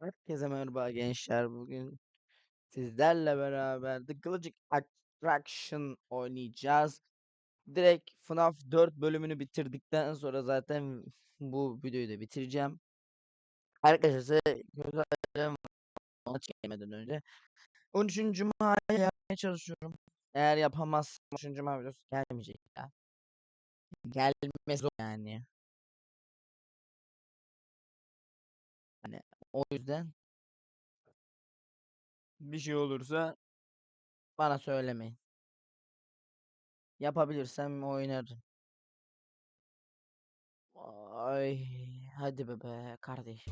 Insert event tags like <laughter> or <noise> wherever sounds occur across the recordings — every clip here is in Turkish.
Herkese merhaba gençler. Bugün sizlerle beraber The Glitch Attraction oynayacağız. Direkt FNAF 4 bölümünü bitirdikten sonra zaten bu videoyu da bitireceğim. Arkadaşlar size göstereceğim maç gelmeden önce. 13. Maha'ya yapmaya çalışıyorum. Eğer yapamazsam 13. Maha videosu gelmeyecek ya. Gelmez yani. O yüzden bir şey olursa bana söylemeyin. Yapabilirsem oynarım. Ay hadi be be kardeş.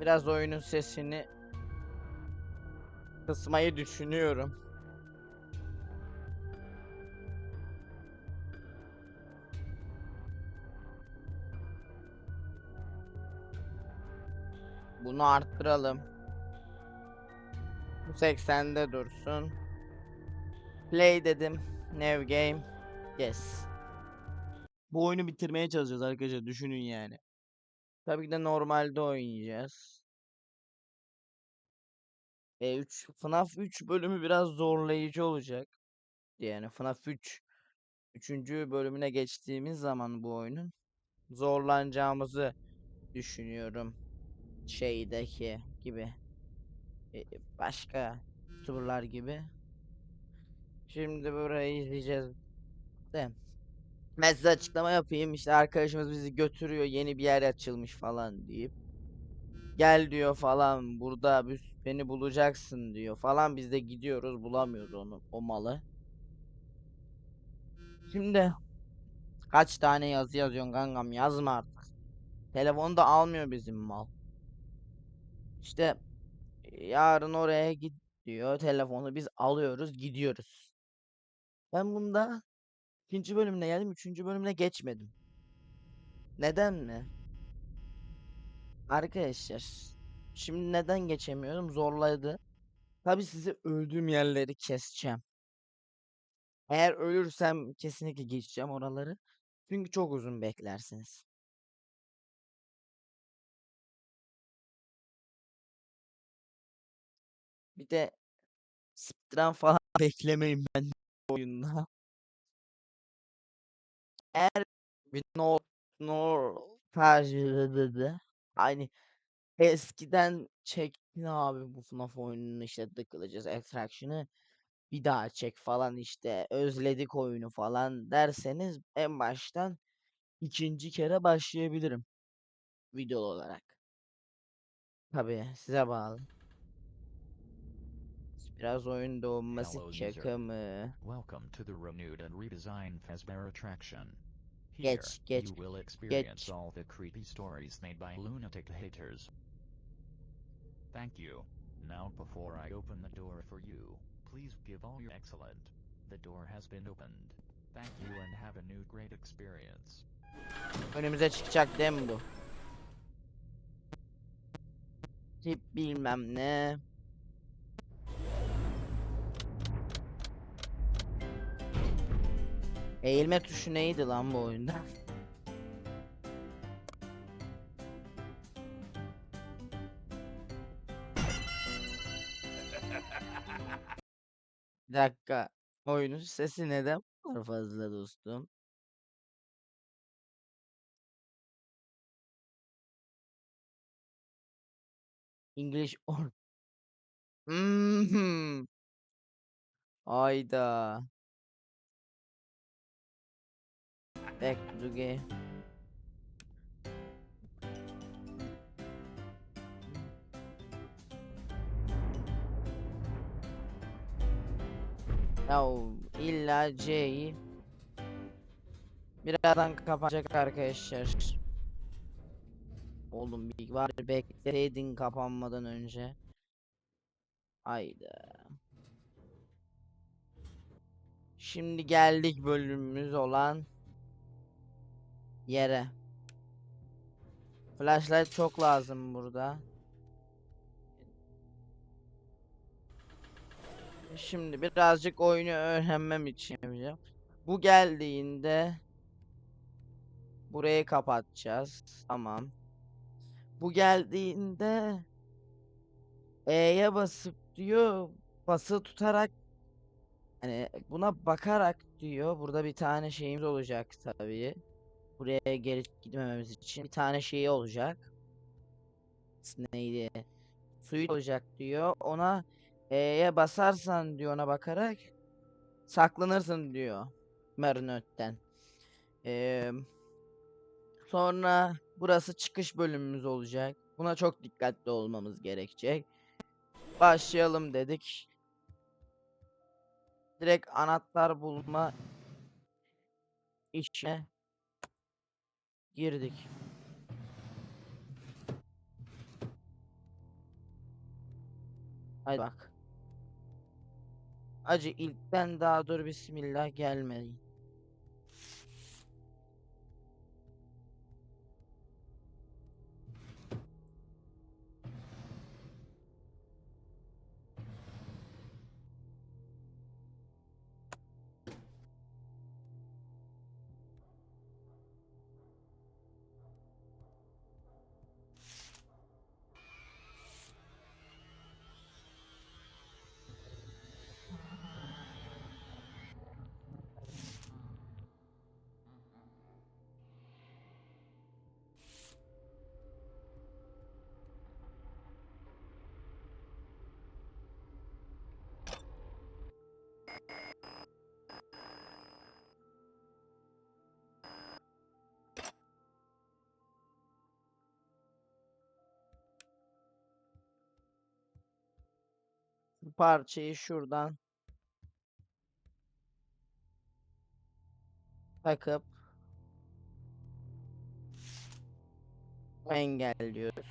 Biraz oyunun sesini kısmayı düşünüyorum. Bunu arttıralım. Bu 80'de dursun. Play dedim. New game. Yes. Bu oyunu bitirmeye çalışacağız arkadaşlar. Düşünün yani. Tabii ki de normalde oynayacağız. E 3 FNAF 3 bölümü biraz zorlayıcı olacak. Yani FNAF 3 3. bölümüne geçtiğimiz zaman bu oyunun zorlanacağımızı düşünüyorum. Şeydeki gibi. E, başka turlar gibi. Şimdi burayı izleyeceğiz. De. Ben size açıklama yapayım. İşte arkadaşımız bizi götürüyor. Yeni bir yer açılmış falan deyip. Gel diyor falan. Burada beni bulacaksın diyor falan. Biz de gidiyoruz bulamıyoruz onu o malı. Şimdi kaç tane yazı yazıyorsun kankam yazma artık. Telefonu da almıyor bizim mal. İşte yarın oraya git diyor. Telefonu biz alıyoruz gidiyoruz. Ben bunda ikinci bölümüne geldim. Üçüncü bölümüne geçmedim. Neden mi? Arkadaşlar. Şimdi neden geçemiyorum? Zorladı. Tabii sizi öldüğüm yerleri keseceğim. Eğer ölürsem kesinlikle geçeceğim oraları. Çünkü çok uzun beklersiniz. Bir de speedrun falan <laughs> beklemeyin ben oyunda. Eğer bir no no tarzı aynı eskiden çektin abi bu FNAF oyununu işte The Glitches Attraction'ı bir daha çek falan işte özledik oyunu falan derseniz en baştan ikinci kere başlayabilirim video olarak. Tabii size bağlı. Biraz oyun doğması Hello, user. Welcome to the renewed and redesigned Fazbear attraction. Here, Geç, geç, you will experience geç. all the creepy stories made by lunatic haters. Thank you. Now, before I open the door for you, please give all your excellent. The door has been opened. Thank you and have a new great experience. Önümüze çıkacak değil mi bu? Tip bilmem ne. Eğilme tuşu neydi lan bu oyunda? <laughs> Bir dakika. Oyunun sesi neden bu kadar fazla dostum? English or Mhm. Ayda. Back to the game. Ya illa C'yi birazdan kapanacak arkadaşlar. Oğlum bir var bekleseydin kapanmadan önce. Hayda. Şimdi geldik bölümümüz olan yere. Flashlight çok lazım burada. Şimdi birazcık oyunu öğrenmem için yapacağım. Bu geldiğinde burayı kapatacağız. Tamam. Bu geldiğinde E'ye basıp diyor basılı tutarak hani buna bakarak diyor burada bir tane şeyimiz olacak tabii. Buraya geri gitmememiz için bir tane şeyi olacak. Neydi? Suyu olacak diyor. Ona E'ye basarsan diyor ona bakarak saklanırsın diyor. Marinötten. Eee sonra burası çıkış bölümümüz olacak. Buna çok dikkatli olmamız gerekecek. Başlayalım dedik. Direkt anahtar bulma işine girdik. Hadi bak. Acı ilkten daha dur bismillah gelmeyin. Parçayı şuradan takıp engelliyoruz.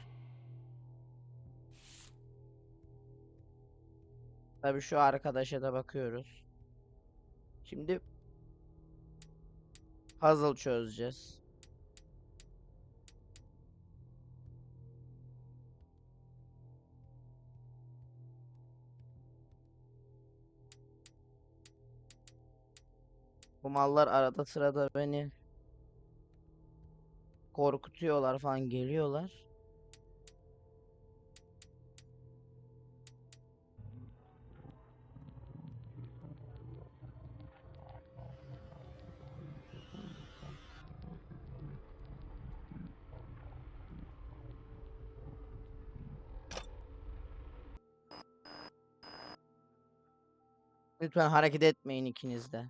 Tabii şu arkadaşa da bakıyoruz. Şimdi puzzle çözeceğiz. Bu mallar arada sırada beni korkutuyorlar falan geliyorlar. Lütfen hareket etmeyin ikiniz de.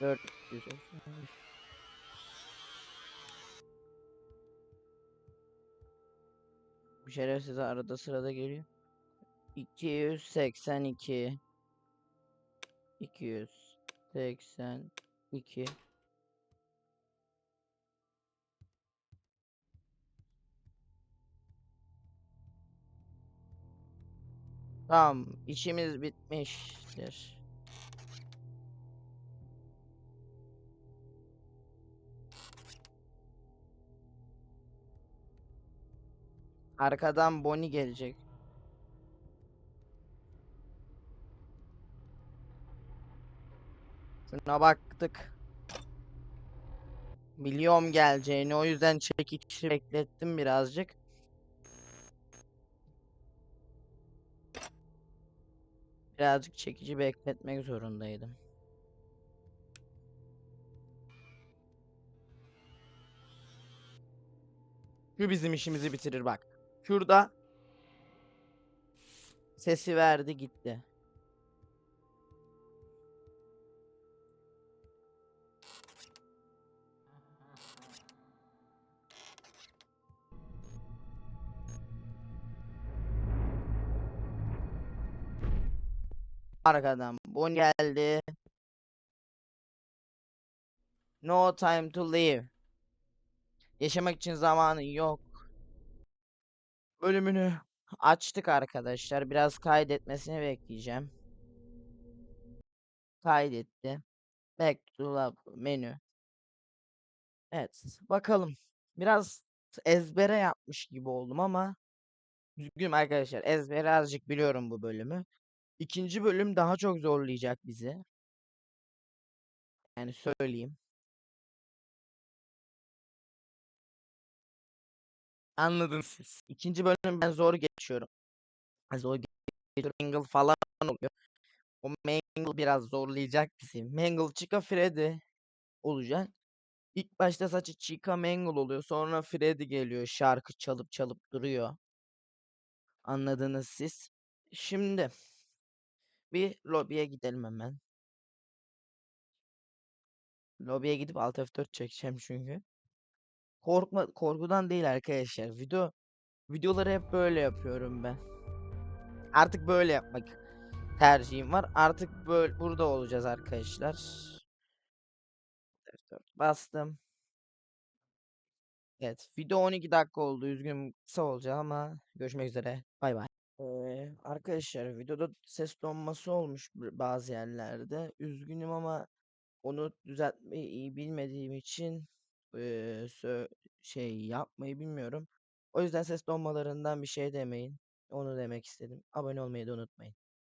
495. Bu şerefsiz arada sırada geliyor. 282 282 Tamam, işimiz bitmiştir. Arkadan Bonnie gelecek. Şuna baktık. Biliyorum geleceğini o yüzden çekici beklettim birazcık. Birazcık çekici bekletmek zorundaydım. Şu bizim işimizi bitirir bak. Şurada sesi verdi gitti. Arkadan Bon geldi. No time to live. Yaşamak için zamanın yok. Bölümünü açtık arkadaşlar. Biraz kaydetmesini bekleyeceğim. Kaydetti. Back to lab menü. Evet, bakalım. Biraz ezbere yapmış gibi oldum ama üzgünüm arkadaşlar. Ezbere azıcık biliyorum bu bölümü. İkinci bölüm daha çok zorlayacak bizi. Yani söyleyeyim. Anladınız siz. İkinci bölüm ben zor geçiyorum. Zor geçiyorum. Mangle falan oluyor. O Mangle biraz zorlayacak bizi. Mangle Chica Freddy olacak. İlk başta saçı Chica Mangle oluyor. Sonra Freddy geliyor. Şarkı çalıp çalıp duruyor. Anladınız siz. Şimdi bir lobiye gidelim hemen. Lobiye gidip Alt F4 çekeceğim çünkü. Korkma korkudan değil arkadaşlar. Video videoları hep böyle yapıyorum ben. Artık böyle yapmak tercihim var. Artık böyle burada olacağız arkadaşlar. F4 bastım. Evet, video 12 dakika oldu. Üzgünüm kısa olacak ama görüşmek üzere. Bay bay. Ee, arkadaşlar videoda ses donması olmuş bazı yerlerde. Üzgünüm ama onu düzeltmeyi iyi bilmediğim için eee, sö- şey yapmayı bilmiyorum. O yüzden ses donmalarından bir şey demeyin. Onu demek istedim. Abone olmayı da unutmayın.